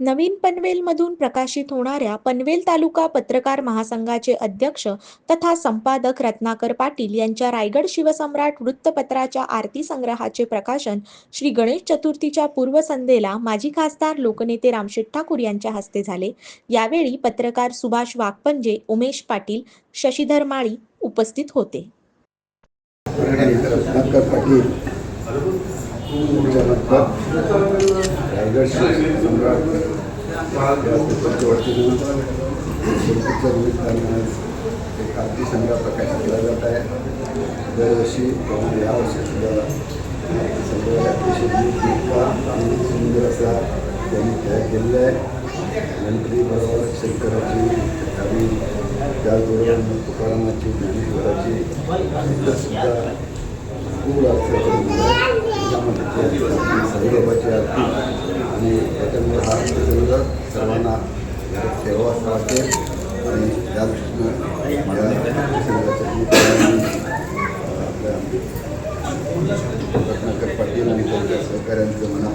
नवीन पनवेलमधून प्रकाशित होणाऱ्या पनवेल तालुका पत्रकार महासंघाचे अध्यक्ष तथा संपादक रत्नाकर पाटील यांच्या रायगड शिवसम्राट वृत्तपत्राच्या आरती संग्रहाचे प्रकाशन श्री गणेश चतुर्थीच्या पूर्वसंध्येला माजी खासदार लोकनेते रामशेठ ठाकूर यांच्या हस्ते झाले. यावेळी पत्रकार सुभाष वाघपंजे उमेश पाटील शशीधर माळी उपस्थित होते. रत्नाकर पाटील सम्राट आज एक आरती संग्रह प्रकाशित केला जात आहे. दरवर्षी प्रमाणे यावर्षी संग्रह अतिशय आणि सुंदर असा त्यांनी तयार केलेला आहे. गणपती बरोबर शंकराची आणि त्याचबरोबर तुकारामाची ज्ञानेश्वराची सुद्धा खूप अर्थ त्याच्यामध्ये साईबाबाची आरती सर्वांना सेवा वाटते आणि त्या दृष्टीनं मला रत्नाकर पाटील आणि त्यांच्या सहकाऱ्यांचं म्हणा